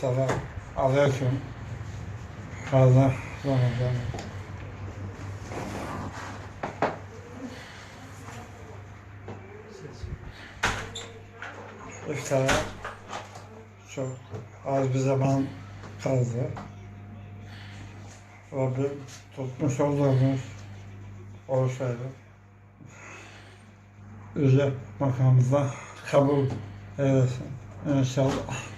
Selam aleyküm. Fazla Ramazan. İftara çok az bir zaman kaldı. Rabbim tutmuş olduğumuz oruçları Yüce makamımıza kabul eylesin. İnşallah.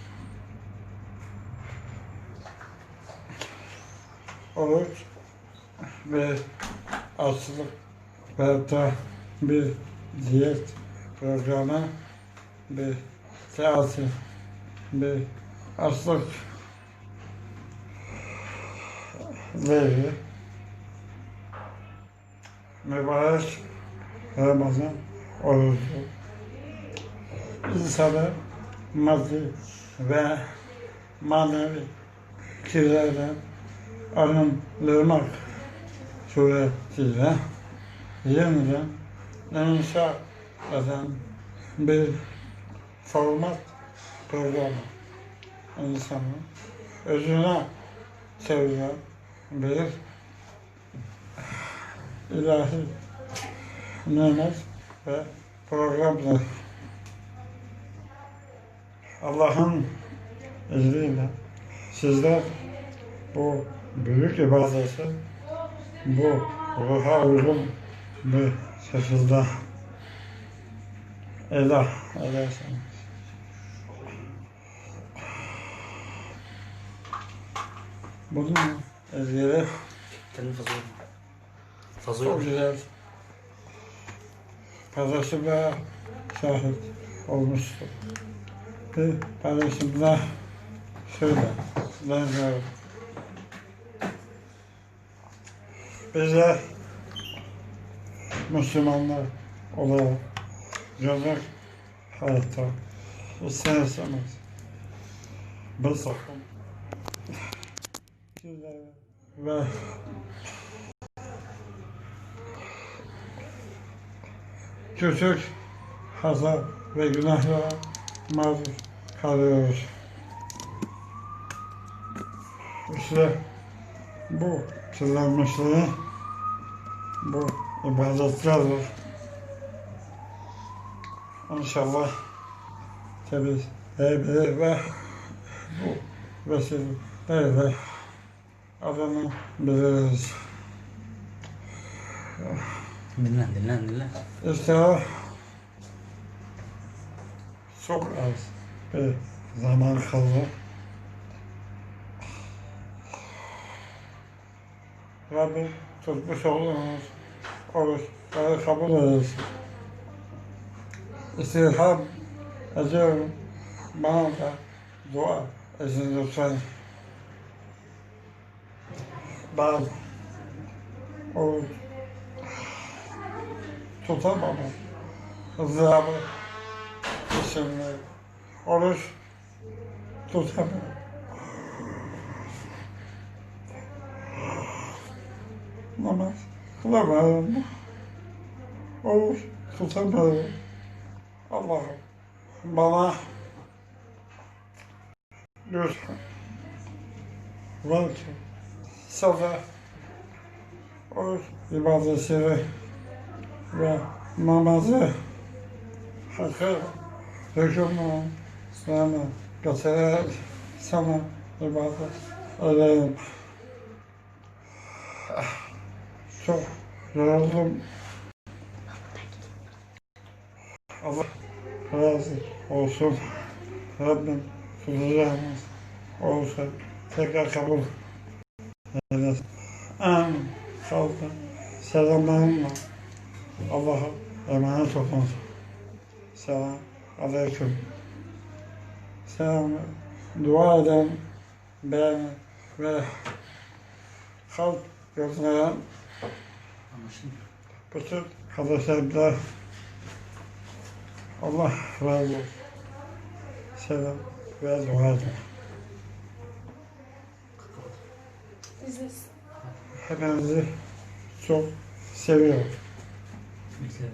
Oruç bir açlık ve bir diyet programı bir siyasi bir açlık verir. Mübarek Ramazan orucu insanı maddi ve manevi kirlerden arındırmak suretiyle yeniden inşa eden bir format programı. İnsanın özüne çeviren bir ilahi nimet ve programdır. Allah'ın izniyle sizler bu büyük ibadeti bu ruha uygun bir şekilde eda ederseniz. Bunun ilgili Kendini fazla yorma. Fazla çok yorma. güzel paylaşımda şahit olmuştum. Bir paylaşımda şöyle benziyor. Bize Müslümanlar olarak günlük hayatta isterseniz bir takım ve küçük hata ve günahlara maruz kalıyoruz. İşte bu kirlenmişliği, bu ibadetlerdir. İnşallah temiz edebilir ve bu vesileyle adını biliriz. Dinlen dinlen dinlen. İşte çok az bir zaman kaldı. Rabbim tutmuş olduğunuz oruçları kabul eylesin. İstirham ediyorum. Bana da dua edin lütfen. Ben oruç tutamam. Izdırabı içimde. Oruç tutamam. Namaz kılamıyorum. Oruç tutamıyorum. Allah'ım. Bana. Lütfen. Ver ki. Sana oruç ibadetini ve namazı hakkı hükümle sana götürerek sana ibadet edeyim. Çok yoruldum. Allah razı olsun. Rabbim tutacağımız olsa tekrar kabul eylesin. Amin. Kalkın. Selamlarımla. Allah'a emanet olun. Selam aleyküm. Selam. Dua eden, beğenen ve kalp şimdi bütün kardeşlerimle Allah razı olsun. Selam ve dua edin. Hepinizi çok seviyorum. bekle.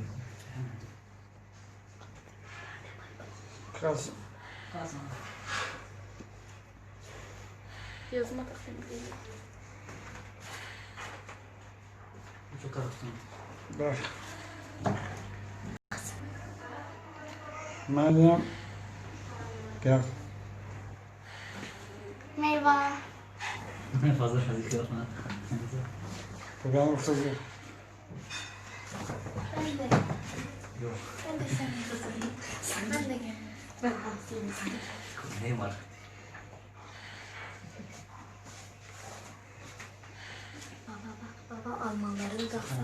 Kas Kazan. Çok taraftan. Bak. Meryem. Gel. Merhaba. Fazla fazla yapma. Bu benim kızım. Ben de. Yok. Ben de kızın. Ben de gel. Ben hastayım. Neyim var?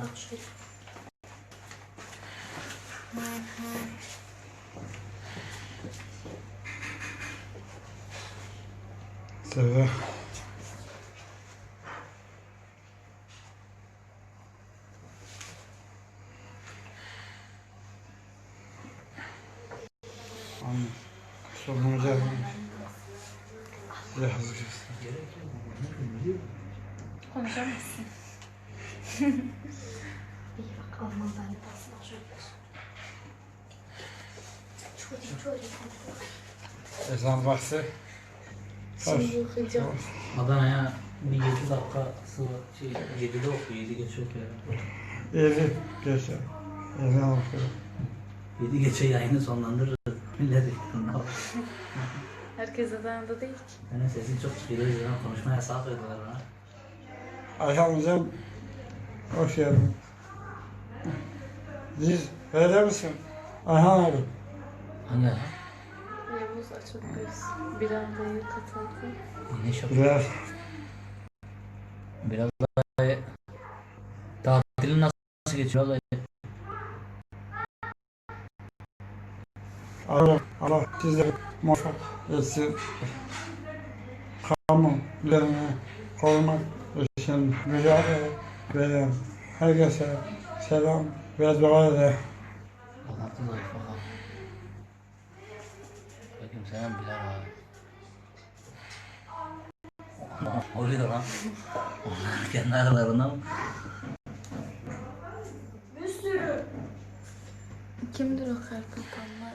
Almanların gafına uçuyor. Hı hı. Seviyor. Anne. Sorunu cevabı. Size hazır. Konuşamazsın. Ezan vakti. Şimdi okuyacağım. Adana'ya bir 7 dakikası var. Şey, 7'de okuyor, 7 geç okuyor. Evi geçer. Ezan okuyor. 7 geçe yayını sonlandırırız. Millet ikna Herkes Adana'da değil ki. Benim sesim çok çıkıyor. Konuşma yasağı koydular bana. Ayhan hocam. Hoş geldin. Siz öyle misin? Ayhan abi. Ya? Yavuz göz. Bir anda katıldı. Ne iş Biraz. Biraz daha tatilin nasıl geçiyor? Vallahi Allah, Allah sizleri muvaffak etsin. Kamu üzerine korumak için mücadele veren herkese selam ve dua eder. Anlattı zayıf Bilal abi. Aa, Oluyor lan. Onlar kendi aralarında mı? Kimdir o kalkanlar?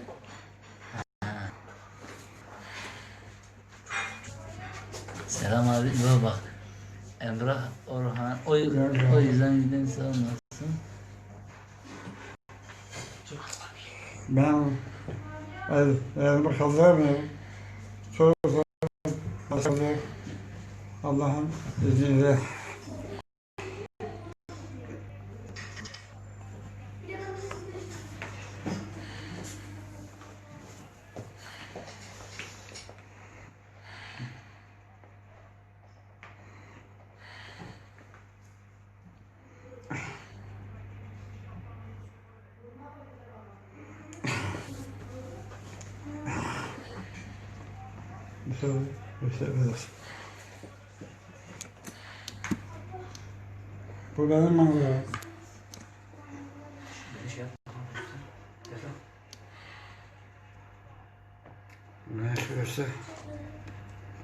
Selam abi. Dur bak. Emrah, Orhan. O, o yüzden giden sağ olmasın. Ben el, elimi kaldıramıyorum. Çocuklarım kalıyor. Allah'ın izniyle. Bu benim yapma. Ne şurası?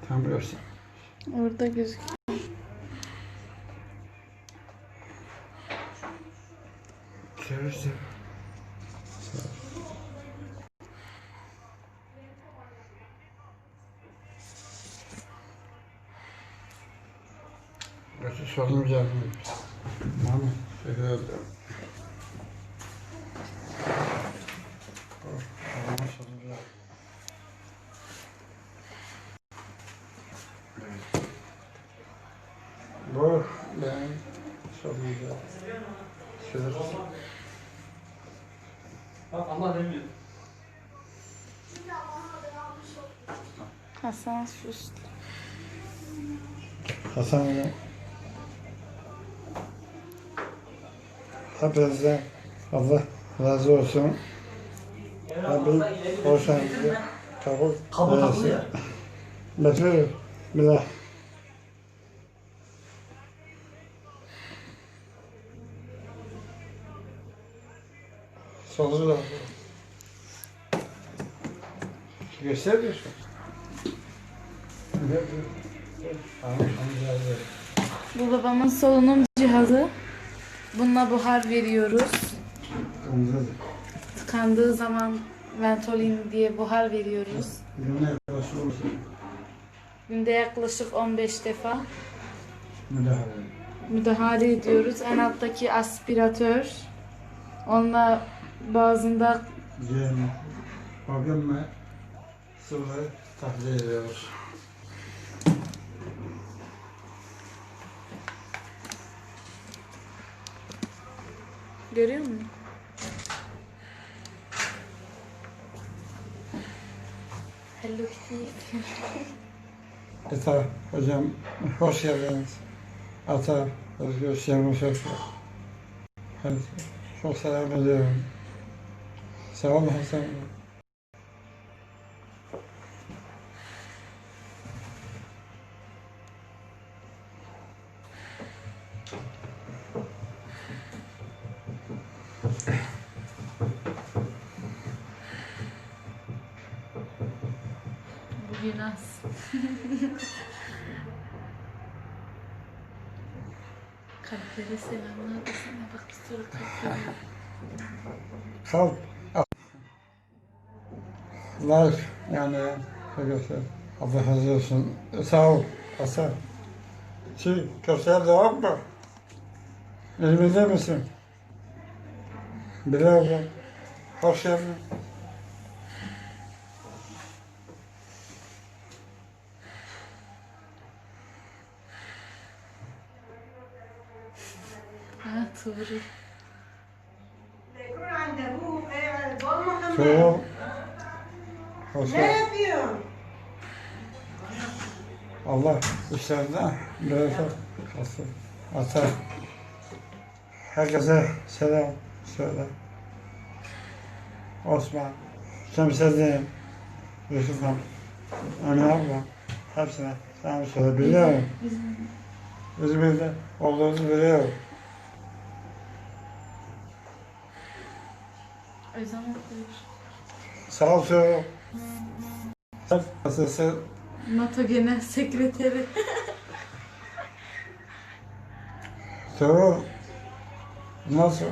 Tam burası. Orada gözüküyor. Şurası. Sorun cevabı. Tamam. Sorun cevabı. Bu sorun cevabı. Şurası. Bak Allah demiyor. Hasan sus. Hasan Hepinize Allah razı olsun. Rabbim borçlarınızı kabul Kabul kabul eylesin. ya. Bekliyorum. Bilal. Solucu da. Güzel. Bu babamın solunum cihazı. Bununla buhar veriyoruz. Tıkandığı zaman ventolin diye buhar veriyoruz. Günün yaklaşık. Günde yaklaşık 15 defa Müdahale. müdahale ediyoruz. En alttaki aspiratör. Onunla bazında. Bugün mü sıvı tahliye ediyoruz. Görüyor musun? Hello Kitty. Ata hocam hoş geldiniz. Ata Özgür Şemus Özgür. Evet, çok selam ediyorum. Sağ olun Hasan. Az. Kalplere selamlar desene bak bir sürü kalp yani arkadaşlar Allah razı olsun. Sağ ol Hasan. Şey, köşeye devam mı? Elimizde misin? Bilal. Hoş geldin. Hamur. Hoş Ne geldin. yapıyorsun? Allah işlerine bereket olsun. Ata. Herkese selam söyle. Osman, Şemseddin, Yusuf'um, Emine abla, hepsine selam söyle. Biliyorum. İzmir'de olduğunuzu biliyorum. Sağ ol söyle. Hep sesi NATO Genel Sekreteri. söyle. Nasıl?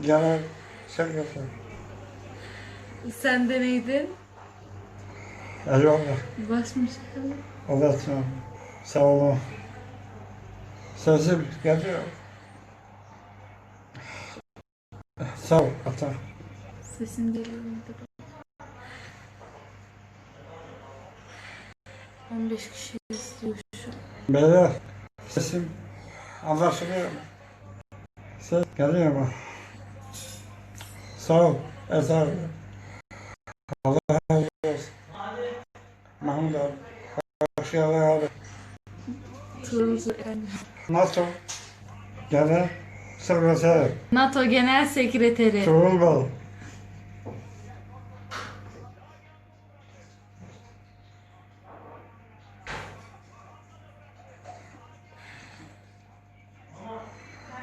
Genel sekreter. Sen de neydin? Eyvallah. Başmış. Allah sana sağ olun. Sesim geliyor. Sağ ol ata. Sesin geliyor muydu? 15 kişi izliyor şu. Beyler sesim anlaşılıyor mu? Ses geliyor mu? Sağ ol Eser. Allah razı olsun. Mahmut abi. Hoş geldin abi. Efendim. Nasıl? Gene sekreter. NATO Genel Sekreteri. Tuğrul Bey.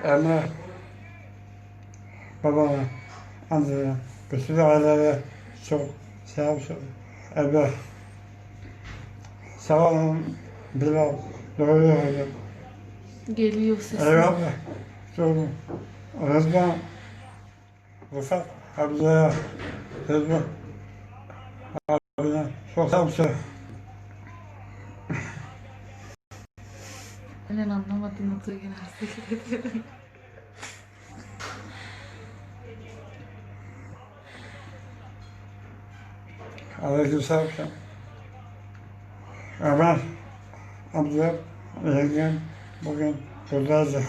Emre, babana, annene, bütün ailelere çok selam. Emre, sağ olun Bilal, doğru hocam. Geliyor sesin. Eyvallah, sorun. Rızvan, Rıfat, Hamza'ya, Rızvan, abine çok selam söyle. Ben anlamadım NATO Genel Sekreteri. Aleyküm selam. Ömer, amcam, yengem bugün buradaydı.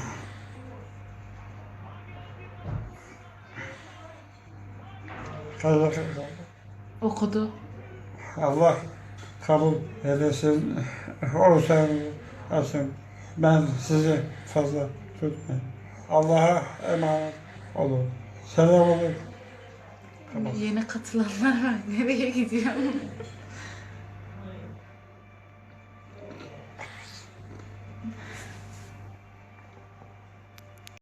Kaç? Okudu. Allah kabul edesin, olsanız olsun. Ben sizi fazla tutmayayım. Allah'a emanet olun. Selam olun. Tamam. Yeni katılanlar var. Nereye gidiyor?